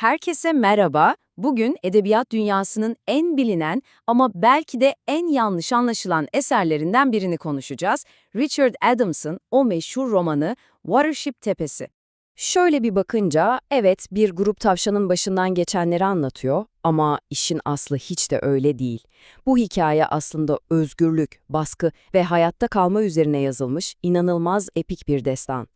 Herkese merhaba. Bugün edebiyat dünyasının en bilinen ama belki de en yanlış anlaşılan eserlerinden birini konuşacağız. Richard Adams'ın o meşhur romanı Watership Tepesi. Şöyle bir bakınca, evet bir grup tavşanın başından geçenleri anlatıyor ama işin aslı hiç de öyle değil. Bu hikaye aslında özgürlük, baskı ve hayatta kalma üzerine yazılmış inanılmaz epik bir destan.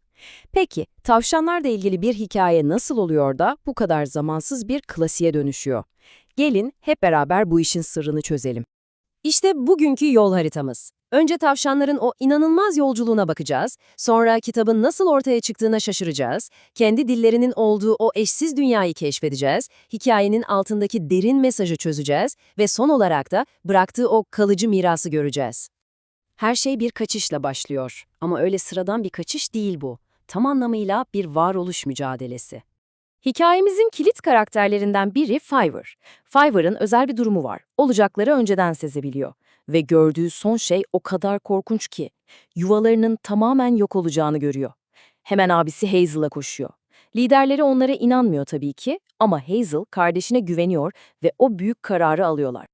Peki, tavşanlarla ilgili bir hikaye nasıl oluyor da bu kadar zamansız bir klasiğe dönüşüyor? Gelin hep beraber bu işin sırrını çözelim. İşte bugünkü yol haritamız. Önce tavşanların o inanılmaz yolculuğuna bakacağız, sonra kitabın nasıl ortaya çıktığına şaşıracağız, kendi dillerinin olduğu o eşsiz dünyayı keşfedeceğiz, hikayenin altındaki derin mesajı çözeceğiz ve son olarak da bıraktığı o kalıcı mirası göreceğiz. Her şey bir kaçışla başlıyor ama öyle sıradan bir kaçış değil bu. Tam anlamıyla bir varoluş mücadelesi. Hikayemizin kilit karakterlerinden biri Fiverr. Fiverr'ın özel bir durumu var. Olacakları önceden sezebiliyor. Ve gördüğü son şey o kadar korkunç ki. Yuvalarının tamamen yok olacağını görüyor. Hemen abisi Hazel'a koşuyor. Liderleri onlara inanmıyor tabii ki ama Hazel kardeşine güveniyor ve o büyük kararı alıyorlar.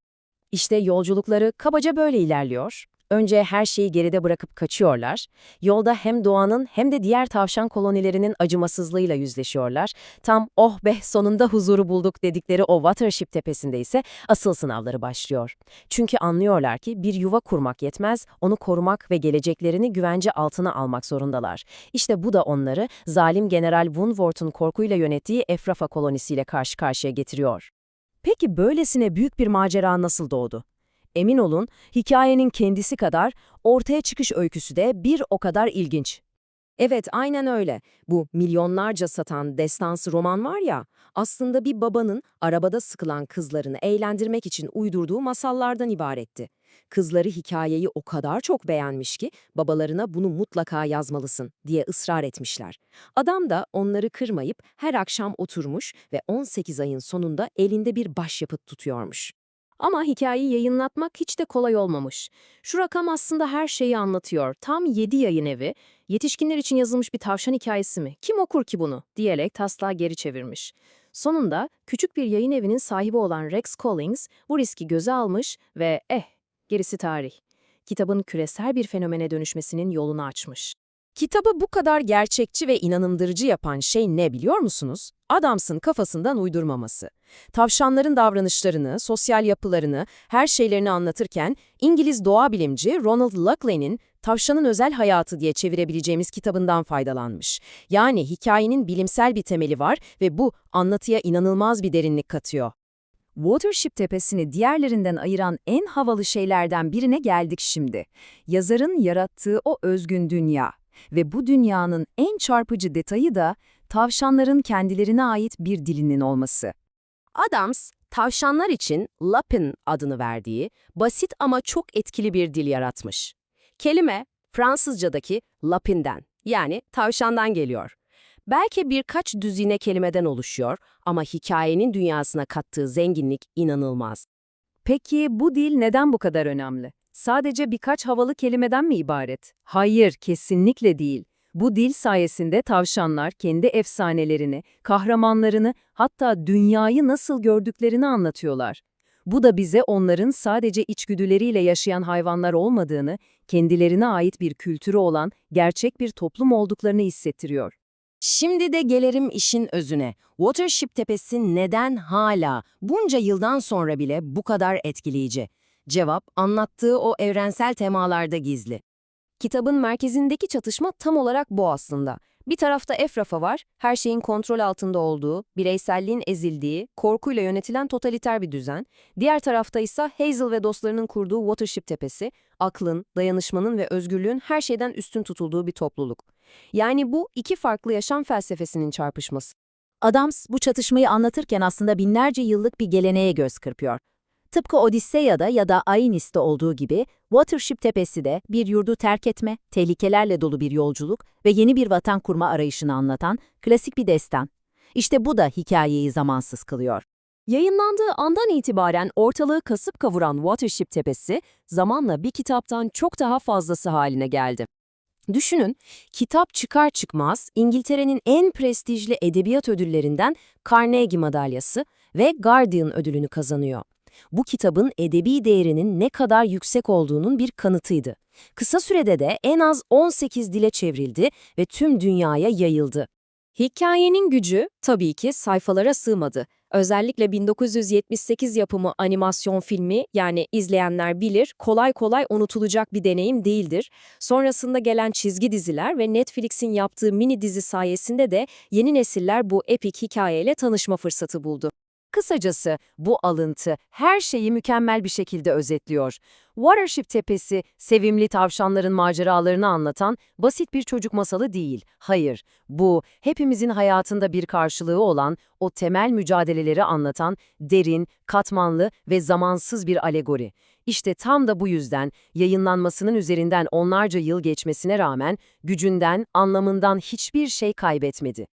İşte yolculukları kabaca böyle ilerliyor. Önce her şeyi geride bırakıp kaçıyorlar. Yolda hem doğanın hem de diğer tavşan kolonilerinin acımasızlığıyla yüzleşiyorlar. Tam oh be sonunda huzuru bulduk dedikleri o Watership tepesinde ise asıl sınavları başlıyor. Çünkü anlıyorlar ki bir yuva kurmak yetmez, onu korumak ve geleceklerini güvence altına almak zorundalar. İşte bu da onları zalim General Woonworth'un korkuyla yönettiği Efrafa kolonisiyle karşı karşıya getiriyor. Peki böylesine büyük bir macera nasıl doğdu? Emin olun, hikayenin kendisi kadar ortaya çıkış öyküsü de bir o kadar ilginç. Evet, aynen öyle. Bu milyonlarca satan destansı roman var ya, aslında bir babanın arabada sıkılan kızlarını eğlendirmek için uydurduğu masallardan ibaretti. Kızları hikayeyi o kadar çok beğenmiş ki babalarına bunu mutlaka yazmalısın diye ısrar etmişler. Adam da onları kırmayıp her akşam oturmuş ve 18 ayın sonunda elinde bir başyapıt tutuyormuş. Ama hikayeyi yayınlatmak hiç de kolay olmamış. Şu rakam aslında her şeyi anlatıyor. Tam 7 yayın evi, yetişkinler için yazılmış bir tavşan hikayesi mi? Kim okur ki bunu? diyerek taslağı geri çevirmiş. Sonunda küçük bir yayın evinin sahibi olan Rex Collins bu riski göze almış ve eh, gerisi tarih. Kitabın küresel bir fenomene dönüşmesinin yolunu açmış. Kitabı bu kadar gerçekçi ve inanındırıcı yapan şey ne biliyor musunuz? Adams'ın kafasından uydurmaması. Tavşanların davranışlarını, sosyal yapılarını, her şeylerini anlatırken İngiliz doğa bilimci Ronald Lockley'nin Tavşanın Özel Hayatı diye çevirebileceğimiz kitabından faydalanmış. Yani hikayenin bilimsel bir temeli var ve bu anlatıya inanılmaz bir derinlik katıyor. Watership Tepesi'ni diğerlerinden ayıran en havalı şeylerden birine geldik şimdi. Yazarın yarattığı o özgün dünya. Ve bu dünyanın en çarpıcı detayı da tavşanların kendilerine ait bir dilinin olması. Adams, tavşanlar için Lapin adını verdiği basit ama çok etkili bir dil yaratmış. Kelime Fransızcadaki Lapin'den yani tavşandan geliyor. Belki birkaç düzine kelimeden oluşuyor ama hikayenin dünyasına kattığı zenginlik inanılmaz. Peki bu dil neden bu kadar önemli? Sadece birkaç havalı kelimeden mi ibaret? Hayır, kesinlikle değil. Bu dil sayesinde tavşanlar kendi efsanelerini, kahramanlarını, hatta dünyayı nasıl gördüklerini anlatıyorlar. Bu da bize onların sadece içgüdüleriyle yaşayan hayvanlar olmadığını, kendilerine ait bir kültürü olan gerçek bir toplum olduklarını hissettiriyor. Şimdi de gelelim işin özüne. Watership Tepesi neden hala, bunca yıldan sonra bile bu kadar etkileyici? Cevap, anlattığı o evrensel temalarda gizli. Kitabın merkezindeki çatışma tam olarak bu aslında. Bir tarafta Efrafa var, her şeyin kontrol altında olduğu, bireyselliğin ezildiği, korkuyla yönetilen totaliter bir düzen. Diğer tarafta ise Hazel ve dostlarının kurduğu Watership Tepesi, aklın, dayanışmanın ve özgürlüğün her şeyden üstün tutulduğu bir topluluk. Yani bu iki farklı yaşam felsefesinin çarpışması. Adams bu çatışmayı anlatırken aslında binlerce yıllık bir geleneğe göz kırpıyor. Tıpkı Odisseya'da ya da Ainis'te olduğu gibi Watership Tepesi de bir yurdu terk etme, tehlikelerle dolu bir yolculuk ve yeni bir vatan kurma arayışını anlatan klasik bir destan. İşte bu da hikayeyi zamansız kılıyor. Yayınlandığı andan itibaren ortalığı kasıp kavuran Watership Tepesi, zamanla bir kitaptan çok daha fazlası haline geldi. Düşünün, kitap çıkar çıkmaz İngiltere'nin en prestijli edebiyat ödüllerinden Carnegie Madalyası ve Guardian ödülünü kazanıyor. Bu kitabın edebi değerinin ne kadar yüksek olduğunun bir kanıtıydı. Kısa sürede de en az 18 dile çevrildi ve tüm dünyaya yayıldı. Hikayenin gücü tabii ki sayfalara sığmadı. Özellikle 1978 yapımı animasyon filmi yani izleyenler bilir kolay kolay unutulacak bir deneyim değildir. Sonrasında gelen çizgi diziler ve Netflix'in yaptığı mini dizi sayesinde de yeni nesiller bu epik hikayeyle tanışma fırsatı buldu. Kısacası bu alıntı her şeyi mükemmel bir şekilde özetliyor. Watership Tepesi, sevimli tavşanların maceralarını anlatan basit bir çocuk masalı değil. Hayır, bu hepimizin hayatında bir karşılığı olan, o temel mücadeleleri anlatan derin, katmanlı ve zamansız bir alegori. İşte tam da bu yüzden yayınlanmasının üzerinden onlarca yıl geçmesine rağmen gücünden, anlamından hiçbir şey kaybetmedi.